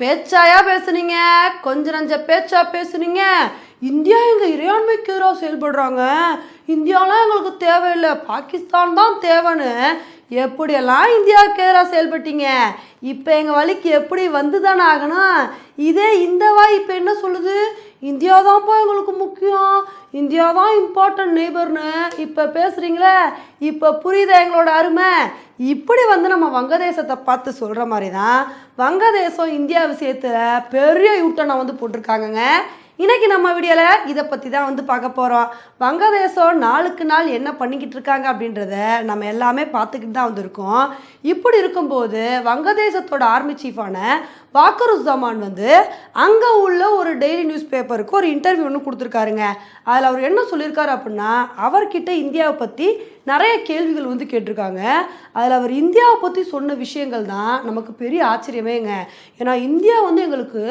பேச்சாயா பேசுனீங்க? கொஞ்ச நஞ்ச பேச்சா பேசுனீங்க? இந்தியா எங்க இறையாண்மைக்கு எதிராக செயல்படுறாங்க? இந்தியாலாம் எங்களுக்கு தேவையில்லை. பாகிஸ்தான் தான் தேவைன்னு எப்படியெல்லாம் இந்தியாவுக்கு எதிராக செயல்பட்டீங்க? இப்போ எங்கள் வழிக்கு எப்படி வந்து தானே ஆகணும்? இதே இந்த வாய் இப்போ என்ன சொல்லுது? இந்தியா தான்ப்பா எங்களுக்கு முக்கியம். இந்தியா தான் இம்பார்ட்டன்ட் நெய்பர்னு இப்போ பேசுகிறீங்களே இப்போ புரியுதா எங்களோட அருமை? இப்படி வந்து நம்ம வங்கதேசத்தை பார்த்து சொல்கிற மாதிரி தான் வங்கதேசம் இந்தியா விஷயத்தில் பெரிய யூட்டனை வந்து போட்டிருக்காங்கங்க. இன்னைக்கு நம்ம வீடியோவில் இதை பற்றி தான் வந்து பார்க்க போகிறோம் வங்கதேசம் நாளுக்கு நாள் என்ன பண்ணிக்கிட்டு இருக்காங்க அப்படின்றத நம்ம எல்லாமே பார்த்துக்கிட்டு தான் வந்திருக்கோம். இப்படி இருக்கும்போது வங்கதேசத்தோட ஆர்மி சீஃபான வாக்கருஸ்ஸமான் வந்து அங்கே உள்ள ஒரு டெய்லி நியூஸ் பேப்பருக்கு ஒரு இன்டர்வியூ ஒன்று கொடுத்துருக்காருங்க. அதில் அவர் என்ன சொல்லியிருக்காரு அப்படின்னா அவர்கிட்ட இந்தியாவை பற்றி நிறைய கேள்விகள் வந்து கேட்டிருக்காங்க. அதில் அவர் இந்தியாவை பற்றி சொன்ன விஷயங்கள் தான் நமக்கு பெரிய ஆச்சரியமேங்க ஏன்னா இந்தியா வந்து எங்களுக்கு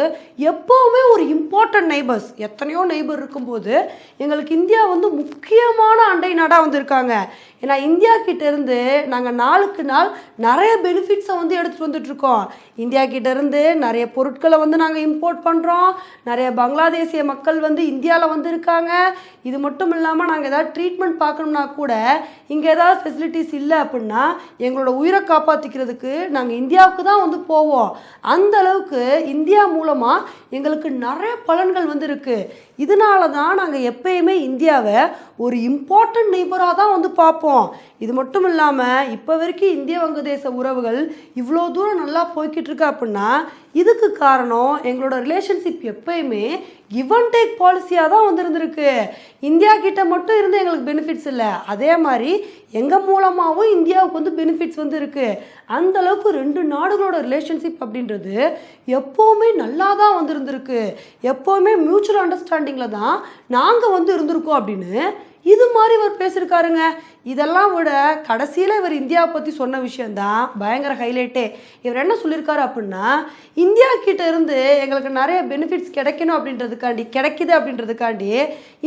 எப்போவுமே ஒரு இம்பார்ட்டன்ட் நெய்பர்ஸ் எத்தனையோ நெய்பர் இருக்கும்போது எங்களுக்கு இந்தியா வந்து முக்கியமான அண்டை நாடாக வந்திருக்காங்க. ஏன்னா இந்தியா கிட்டேருந்து நாங்கள் நாளுக்கு நாள் நிறைய பெனிஃபிட்ஸை வந்து எடுத்துகிட்டு வந்துட்ருக்கோம் இந்தியா கிட்டேருந்து நிறைய பொருட்களை வந்து நாங்கள் இம்போர்ட் பண்ணுறோம் நிறைய பங்களாதேசிய மக்கள் வந்து இந்தியாவில் வந்து இருக்காங்க இது மட்டும் இல்லாமல் நாங்கள் ஏதாவது ட்ரீட்மெண்ட் பார்க்கணும்னா கூட இங்கே ஏதாவது ஃபெசிலிட்டிஸ் இல்லை அப்படின்னா எங்களோட உயிரை காப்பாற்றிக்கிறதுக்கு நாங்கள் இந்தியாவுக்கு தான் வந்து போவோம். அந்த அளவுக்கு இந்தியா மூலமாக எங்களுக்கு நிறைய பலன்கள் வந்து இருக்குது இதனால தான் நாங்கள் எப்பயுமே இந்தியாவை ஒரு இம்பார்ட்டன்ட் நெய்பராக தான் வந்து பார்ப்போம். இது மட்டும் இல்லாமல் இப்போ வரைக்கும் இந்திய வங்கதேச உறவுகள் இவ்வளோ தூரம் நல்லா போய்கிட்டு இருக்கு அப்படின்னா இதுக்கு காரணம் எங்களோட ரிலேஷன்ஷிப் எப்பயுமே கிவ் அண்ட் டேக் பாலிசியாக தான் வந்திருந்துருக்கு. இந்தியா கிட்ட மட்டும் இருந்து எங்களுக்கு பெனிஃபிட்ஸ் இல்லை. அதே மாதிரி எங்கள் மூலமாகவும் இந்தியாவுக்கு வந்து பெனிஃபிட்ஸ் வந்து இருக்குது அந்தளவுக்கு ரெண்டு நாடுகளோட ரிலேஷன்ஷிப் அப்படின்றது எப்போவுமே நல்லா தான் வந்திருந்துருக்கு. எப்போவுமே மியூச்சுவல் அண்டர்ஸ்டாண்டிங்கில் தான் நாங்கள் வந்து இருந்திருக்கோம் அப்படின்னு இது மாதிரி அவர் பேசியிருக்காருங்க. இதெல்லாம் விட கடைசியில் இவர் இந்தியாவை பற்றி சொன்ன விஷயந்தான் பயங்கர ஹைலைட்டே இவர் என்ன சொல்லியிருக்காரு அப்படின்னா இந்தியா கிட்ட இருந்து எங்களுக்கு நிறைய பெனிஃபிட்ஸ் கிடைக்கணும் அப்படின்றதுக்காண்டி கிடைக்குது அப்படின்றதுக்காண்டி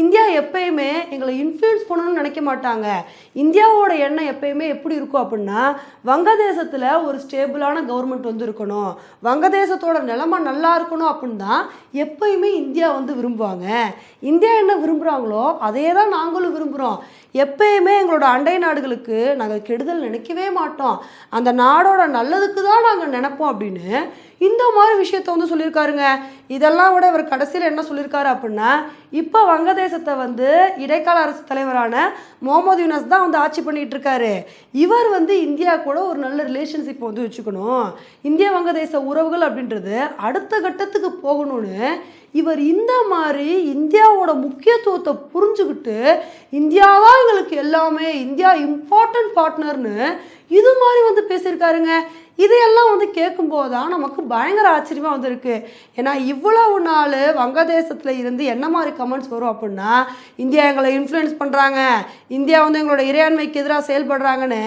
இந்தியா எப்பயுமே எங்களை இன்ஃப்ளூயன்ஸ் பண்ணணும்னு நினைக்க மாட்டாங்க. இந்தியாவோட எண்ணம் எப்பயுமே எப்படி இருக்கும் அப்படின்னா வங்கதேசத்தில் ஒரு ஸ்டேபிளான கவர்மெண்ட் வந்து இருக்கணும். வங்கதேசத்தோட நிலைமை நல்லா இருக்கணும் அப்படின்னு தான் எப்பயுமே இந்தியா வந்து விரும்புவாங்க. இந்தியா என்ன விரும்புகிறாங்களோ அதே தான் நாங்களும் விரும்புகிறோம் எப்பயுமே எங்களோட அண்டை நாடுகளுக்கு நாங்கள் கெடுதல் நினைக்கவே மாட்டோம். அந்த நாடோட நல்லதுக்கு தான் நாங்கள் நினைப்போம் அப்படின்னு இந்த மாதிரி விஷயத்த வந்து சொல்லியிருக்காருங்க. இதெல்லாம் விட இவர் கடைசியில் என்ன சொல்லியிருக்காரு அப்படின்னா இப்போ வங்கதேசத்தை வந்து இடைக்கால அரசு தலைவரான முகமது யூனஸ் தான் வந்து ஆட்சி பண்ணிட்டு இருக்காரு இவர் வந்து இந்தியா கூட ஒரு நல்ல ரிலேஷன்ஷிப் வந்து வச்சுக்கணும். இந்திய வங்கதேச உறவுகள் அப்படின்றது அடுத்த கட்டத்துக்கு போகணும்னு இவர் இந்த மாதிரி இந்தியாவோட முக்கியத்துவத்தை புரிஞ்சுக்கிட்டு இந்தியா தான் எங்களுக்கு எல்லாமே இந்தியா இம்பார்ட்டன்ட் பார்ட்னர்னு இது மாதிரி வந்து பேசியிருக்காருங்க. இதையெல்லாம் வந்து கேட்கும்போது தான் நமக்கு பயங்கர ஆச்சரியமாக வந்திருக்கு. ஏன்னா இவ்வளவு நாள் வங்கதேசத்தில் இருந்து என்ன மாதிரி கமெண்ட்ஸ் வரும் அப்படின்னா இந்தியா எங்களை இன்ஃப்ளூயன்ஸ் பண்ணுறாங்க இந்தியா வந்து எங்களோட இறையாண்மைக்கு எதிராக செயல்படுறாங்கன்னு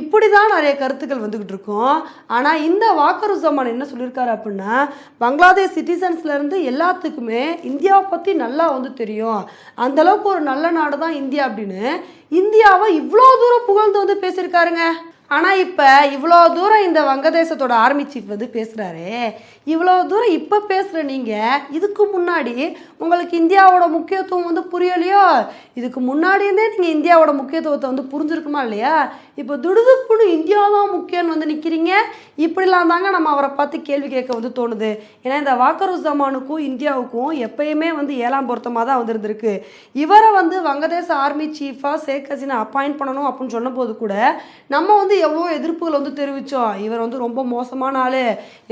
இப்படி தான் நிறைய கருத்துக்கள் வந்துக்கிட்டு இருக்கும். ஆனால் இந்த வாக்கருசமான் என்ன சொல்லியிருக்காரு அப்படின்னா பங்களாதேஷ் சிட்டிசன்ஸ்லேருந்து எல்லாத்துக்குமே இந்தியாவை பற்றி நல்லா வந்து தெரியும். அந்தளவுக்கு ஒரு நல்ல நாடு தான் இந்தியா அப்படின்னு இந்தியாவை இவ்வளோ தூரம் புகழ்ந்து வந்து பேசியிருக்காருங்க. ஆனால் இப்போ இவ்வளோ தூரம் இந்த வங்கதேசத்தோட ஆர்மி சீஃப் வந்து பேசுகிறாரு இவ்வளோ தூரம் இப்போ பேசுகிற நீங்கள் இதுக்கு முன்னாடி உங்களுக்கு இந்தியாவோட முக்கியத்துவம் வந்து புரியலையோ? இதுக்கு முன்னாடியிருந்தே நீங்கள் இந்தியாவோட முக்கியத்துவத்தை வந்து புரிஞ்சிருக்குமா இல்லையா? இப்போ துடுதுப்புன்னு இந்தியா தான் முக்கியம்னு வந்து நிற்கிறீங்க இப்படிலாம் தாங்க நம்ம அவரை பார்த்து கேள்வி கேட்க வந்து தோணுது. ஏன்னா இந்த வாக்கரு ஜமானுக்கும் இந்தியாவுக்கும் எப்பயுமே வந்து ஏழாம் பொருத்தமாக தான் வந்திருந்திருக்கு. இவரை வந்து வங்கதேச ஆர்மி சீஃபாக ஷேக் ஹசீனா அப்பாயிண்ட் பண்ணணும் அப்படின்னு சொன்னபோது கூட நம்ம வந்து எவ்வளோ எதிர்ப்புகள் வந்து தெரிவித்தோம் இவர் வந்து ரொம்ப மோசமான ஆள்.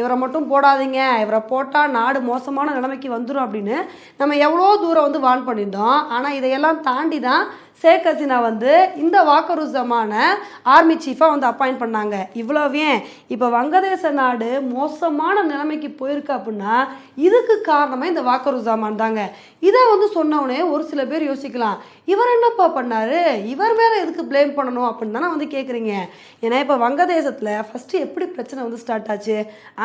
இவரை மட்டும் போடாது போடாதீங்க இவரை போட்டால் நாடு மோசமான நிலைமைக்கு வந்துடும் அப்படின்னு நம்ம எவ்வளோ தூரம் வந்து வான் பண்ணியிருந்தோம். ஆனால் இதையெல்லாம் தாண்டி தான் ஷேக் ஹசீனா வந்து இந்த வாக்கருசமான ஆர்மி சீஃபாக வந்து அப்பாயிண்ட் பண்ணாங்க. இவ்வளோவே இப்போ வங்கதேச நாடு மோசமான நிலைமைக்கு போயிருக்கு அப்படின்னா இதுக்கு காரணமாக இந்த வாக்கருசாமான் தாங்க. இதை வந்து சொன்னவுடனே ஒரு சில பேர் யோசிக்கலாம். இவர் என்னப்பா பண்ணாரு? இவர் மேலே எதுக்கு ப்ளேம் பண்ணணும் அப்படின்னு தானே வந்து கேட்குறீங்க ஏன்னா இப்போ வங்கதேசத்தில் ஃபஸ்ட்டு எப்படி பிரச்சனை வந்து ஸ்டார்ட் ஆச்சு?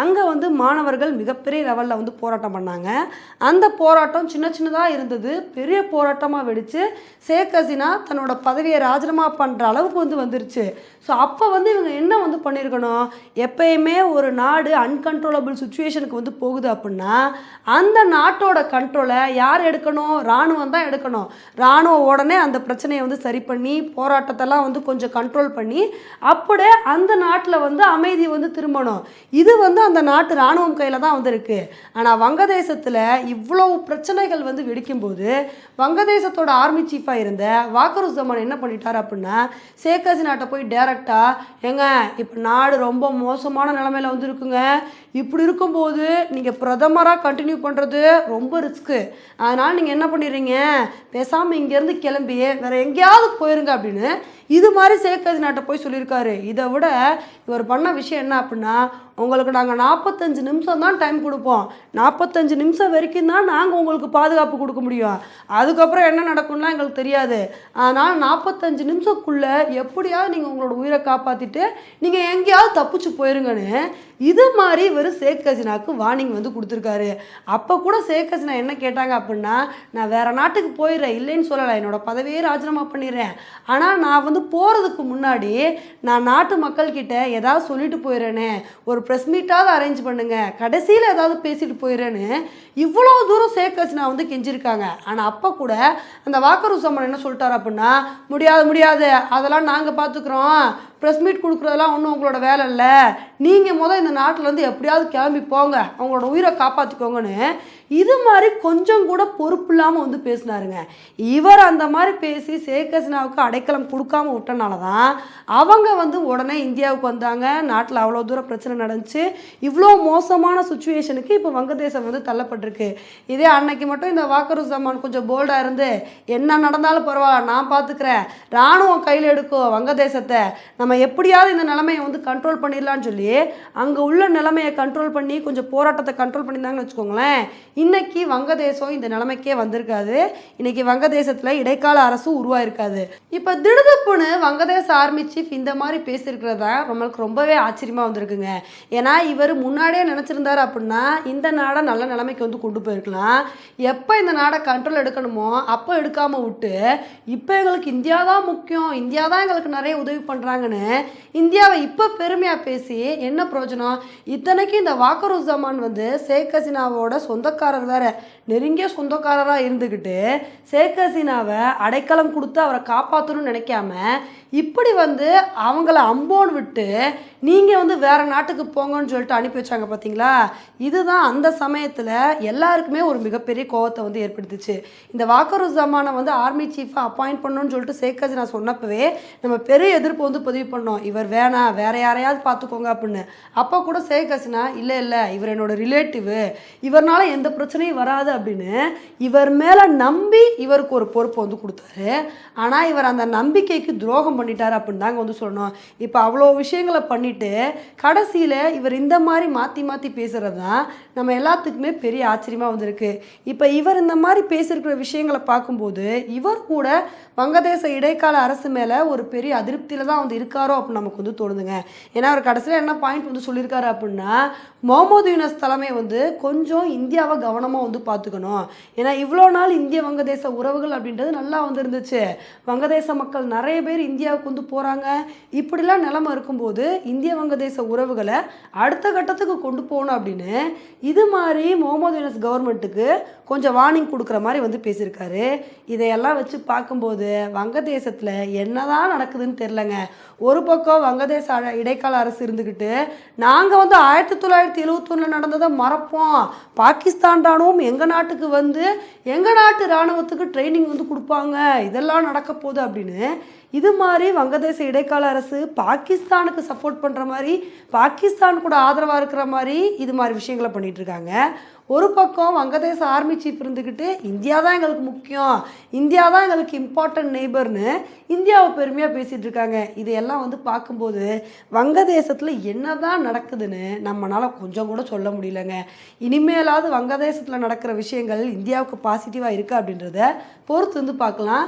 அங்கே வந்து மாணவர்கள் மிகப்பெரிய லெவலில் வந்து போராட்டம் பண்ணாங்க. அந்த போராட்டம் சின்ன சின்னதாக இருந்தது. பெரிய போராட்டமாக வெடித்து ஷேக் ஹசீனா பார்த்தீங்கன்னா தன்னோட பதவியை ராஜினாமா பண்ணுற அளவுக்கு வந்து வந்துருச்சு. ஸோ அப்போ வந்து இவங்க என்ன வந்து பண்ணியிருக்கணும் எப்பயுமே ஒரு நாடு அன்கன்ட்ரோலபிள் சுச்சுவேஷனுக்கு வந்து போகுது அப்படின்னா அந்த நாட்டோட கண்ட்ரோலை யார் எடுக்கணும்? இராணுவம் தான் எடுக்கணும். இராணுவம் உடனே அந்த பிரச்சனையை வந்து சரி பண்ணி போராட்டத்தெல்லாம் வந்து கொஞ்சம் கண்ட்ரோல் பண்ணி அப்படியே அந்த நாட்டில் வந்து அமைதி வந்து திரும்பணும். இது வந்து அந்த நாட்டு இராணுவம் கையில் தான் வந்திருக்கு. ஆனால் வங்கதேசத்தில் இவ்வளவு பிரச்சனைகள் வந்து வெடிக்கும்போது வங்கதேசத்தோட ஆர்மி சீஃபாக இருந்த வாக்கருசமான் என்ன பண்ணிட்டார் அப்படின்னா ஷேக் ஹசீனாட்ட போய் டேரெக்டாக ஏங்க இப்போ நாடு ரொம்ப மோசமான நிலமையில வந்து இருக்குங்க இப்படி இருக்கும்போது நீங்கள் பிரதமராக கண்டினியூ பண்ணுறது ரொம்ப ரிஸ்க்கு அதனால் நீங்கள் என்ன பண்ணிடுறீங்க? பேசாமல் இங்கேருந்து கிளம்பி வேறு எங்கேயாவது போயிருங்க அப்படின்னு இது மாதிரி ஷேக் ஹசீனாட்ட போய் சொல்லியிருக்காரு. இதை விட இவர் பண்ண விஷயம் என்ன அப்படின்னா உங்களுக்கு நாங்கள் நாற்பத்தஞ்சு நிமிஷம் தான் டைம் கொடுப்போம். நாற்பத்தஞ்சு நிமிஷம் வரைக்கும் தான் நாங்கள் உங்களுக்கு பாதுகாப்பு கொடுக்க முடியும். அதுக்கப்புறம் என்ன நடக்கும்லாம் எங்களுக்கு தெரியாது. ஆனால் நாற்பத்தஞ்சு நிமிஷத்துக்குள்ளே எப்படியாவது நீங்கள் உங்களோட உயிரை காப்பாற்றிட்டு நீங்கள் எங்கேயாவது தப்பிச்சு போயிருங்கன்னு இது மாதிரி இவர் ஷேக் ஹசினாவுக்கு வார்னிங் வந்து கொடுத்துருக்காரு. அப்போ கூட ஷேக் ஹசினா என்ன கேட்டாங்க அப்படின்னா நான் வேறு நாட்டுக்கு போயிடுறேன் இல்லைன்னு சொல்லலை என்னோட பதவியே ராஜினாமா பண்ணிடுறேன். ஆனால் நான் வந்து போகிறதுக்கு முன்னாடி நான் நாட்டு மக்கள்கிட்ட ஏதாவது சொல்லிட்டு போயிடுறேனே ஒரு ப்ரெஸ் மீட்டாவது அரேஞ்ச் பண்ணுங்கள் கடைசியில் ஏதாவது பேசிட்டு போயிடுறேன்னு இவ்வளோ தூரம் ஷேக் நான் வந்து கெஞ்சிருக்காங்க. ஆனால் அப்போ கூட அந்த வாக்கருசம்மன் என்ன சொல்லிட்டார் அப்படின்னா முடியாது முடியாது. அதெல்லாம் நாங்கள் பார்த்துக்குறோம் ப்ரெஸ் மீட் கொடுக்குறதெல்லாம் ஒன்றும் உங்களோட வேலை இல்லை. நீங்கள் முதல் இந்த நாட்டிலேருந்து எப்படியாவது கிளம்பி போங்க. அவங்களோட உயிரை காப்பாற்றிக்கோங்கன்னு இது மாதிரி கொஞ்சம் கூட பொறுப்பு இல்லாமல் வந்து பேசினாருங்க. இவர் அந்த மாதிரி பேசி ஷேக் ஹசினாவுக்கு அடைக்கலம் கொடுக்காம விட்டனால தான் அவங்க வந்து உடனே இந்தியாவுக்கு வந்தாங்க. நாட்டில் அவ்வளோ தூரம் பிரச்சனை நடந்துச்சு. இவ்வளோ மோசமான சுச்சுவேஷனுக்கு இப்போ வங்கதேசம் வந்து தள்ளப்பட்டிருக்கு. இதே அன்னைக்கு மட்டும் இந்த வாக்கரு சமான் கொஞ்சம் போல்டாக இருந்து என்ன நடந்தாலும் பரவாயில்ல நான் பார்த்துக்கிறேன் இராணுவம் கையில் எடுக்கும் வங்கதேசத்தை. நம்ம நம்ம எப்படியாவது இந்த நிலமையை வந்து கண்ட்ரோல் பண்ணிடலான்னு சொல்லி அங்கே உள்ள நிலமையை கண்ட்ரோல் பண்ணி கொஞ்சம் போராட்டத்தை கண்ட்ரோல் பண்ணியிருந்தாங்கன்னு வச்சுக்கோங்களேன் இன்னைக்கு வங்கதேசம் இந்த நிலைமைக்கே வந்திருக்காது. இன்னைக்கு வங்கதேசத்தில் இடைக்கால அரசும் உருவாயிருக்காது. இப்போ திடுதுப்புன்னு வங்கதேச ஆர்மி சீஃப் இந்த மாதிரி பேசியிருக்கிறது தான் நம்மளுக்கு ரொம்பவே ஆச்சரியமாக வந்திருக்குங்க. ஏன்னா இவர் முன்னாடியே நினச்சிருந்தார் அப்படின்னா இந்த நாடை நல்ல நிலைமைக்கு வந்து கொண்டு போயிருக்கலாம். எப்போ இந்த நாடை கண்ட்ரோல் எடுக்கணுமோ அப்போ எடுக்காமல் விட்டு இப்போ எங்களுக்கு இந்தியா தான் முக்கியம் இந்தியா தான் எங்களுக்கு நிறைய உதவி பண்ணுறாங்கன்னு இந்தியாவை இப்போ பெருமையாக பேசி என்ன பிரயோஜனம்? இத்தனைக்கும் இந்த வாக்கருசமான் வந்து ஷேக் ஹசீனாவோட சொந்தக்காரர் வேற. நெருங்கிய சொந்தக்காரராக இருந்துக்கிட்டு ஷேக் ஹசீனாவை அடைக்கலம் கொடுத்து அவரை காப்பாற்றணும்னு நினைக்காம இப்படி வந்து அவங்கள அம்போன்னு விட்டு நீங்கள் வந்து வேறு நாட்டுக்கு போங்கன்னு சொல்லிட்டு அனுப்பி வச்சாங்க பார்த்தீங்களா இதுதான் அந்த சமயத்தில் எல்லாருக்குமே ஒரு மிகப்பெரிய கோவத்தை வந்து ஏற்படுத்துச்சு. இந்த வாக்கருசமானை வந்து ஆர்மி சீஃபை அப்பாயிண்ட் பண்ணணும்னு சொல்லிட்டு ஷேக் ஹசீனா சொன்னப்பவே நம்ம பெரிய எதிர்ப்பு வந்து பதிவு பண்ணோம். இவர் வேணாம் வேற யாரையாவது பார்த்துக்கோங்க அப்படின்னு. அப்போ கூட ஷேக் ஹசீனா இல்லை இல்லை இவர் என்னோட ரிலேட்டிவ் இவர்னால எந்த பிரச்சனையும் வராது அப்படின்னு இவர் மேலே நம்பி இவருக்கு ஒரு பொறுப்பு வந்து கொடுத்தாரு. ஆனால் இவர் அந்த நம்பிக்கைக்கு துரோகம் பண்ணிட்டார் அப்படின்னு தாங்க வந்து சொல்லணும். இப்போ அவ்வளோ விஷயங்களை பண்ணிவிட்டு கடைசியில் இவர் இந்த மாதிரி மாற்றி மாற்றி பேசுகிறது தான் நம்ம எல்லாத்துக்குமே பெரிய ஆச்சரியமாக வந்திருக்கு. இப்போ இவர் இந்த மாதிரி பேசியிருக்கிற விஷயங்களை பார்க்கும்போது இவர் கூட வங்கதேச இடைக்கால அரசு மேலே ஒரு பெரிய அதிருப்தியில் தான் வந்து இருக்காரோ அப்படின்னு நமக்கு வந்து தோணுதுங்க. ஏன்னா அவர் கடைசியில் என்ன பாயிண்ட் வந்து சொல்லியிருக்காரு அப்படின்னா முகமது யூனஸ் தலைமை வந்து கொஞ்சம் இந்தியாவை கவனமாக வந்து பார்த்துக்கணும் ஏன்னா இவ்வளோ நாள் இந்திய வங்கதேச உறவுகள் அப்படின்றது நல்லா வந்துருந்துச்சு. வங்கதேச மக்கள் நிறைய பேர் இந்தியாவுக்கு வந்து போகிறாங்க இப்படிலாம் நிலைமை இருக்கும்போது இந்திய வங்கதேச உறவுகளை அடுத்த கட்டத்துக்கு கொண்டு போகணும் அப்படின்னு இது மாதிரி முகமது யூனஸ் கவர்மெண்ட்டுக்கு கொஞ்சம் வார்னிங் கொடுக்குற மாதிரி வந்து பேசியிருக்காரு. இதையெல்லாம் வச்சு பார்க்கும்போது வங்கதேசத்தில் என்னதான் நடக்குதுன்னு தெரிலங்க ஒரு பக்கம் வங்கதேச இடைக்கால அரசு இருந்துக்கிட்டு நாங்கள் வந்து ஆயிரத்தி தொள்ளாயிரத்தி எழுவத்தொன்னில் நடந்ததை மறப்போம். பாகிஸ்தான் ராணுவம் எங்கள் நாட்டுக்கு வந்து எங்கள் நாட்டு இராணுவத்துக்கு ட்ரைனிங் வந்து கொடுப்பாங்க. இதெல்லாம் நடக்க போகுது அப்படின்னு இது மாதிரி வங்கதேச இடைக்கால அரசு பாகிஸ்தானுக்கு சப்போர்ட் பண்ணுற மாதிரி பாகிஸ்தான் கூட ஆதரவாக இருக்கிற மாதிரி இது மாதிரி விஷயங்களை பண்ணிகிட்ருக்காங்க இருக்காங்க. ஒரு பக்கம் வங்கதேச ஆர்மி சீஃப் இருந்துக்கிட்டு இந்தியா தான் எங்களுக்கு முக்கியம். இந்தியா தான் எங்களுக்கு இம்பார்ட்டன்ட் நெய்பர்னு இந்தியாவை பெருமையாக பேசிகிட்டு இருக்காங்க. இதையெல்லாம் வந்து பார்க்கும்போது வங்கதேசத்தில் என்ன தான் நடக்குதுன்னு நம்மளால் கொஞ்சம் கூட சொல்ல முடியலங்க. இனிமேலாவது வங்கதேசத்தில் நடக்கிற விஷயங்கள் இந்தியாவுக்கு பாசிட்டிவாக இருக்குது அப்படின்றத பொறுத்து வந்து பார்க்கலாம்.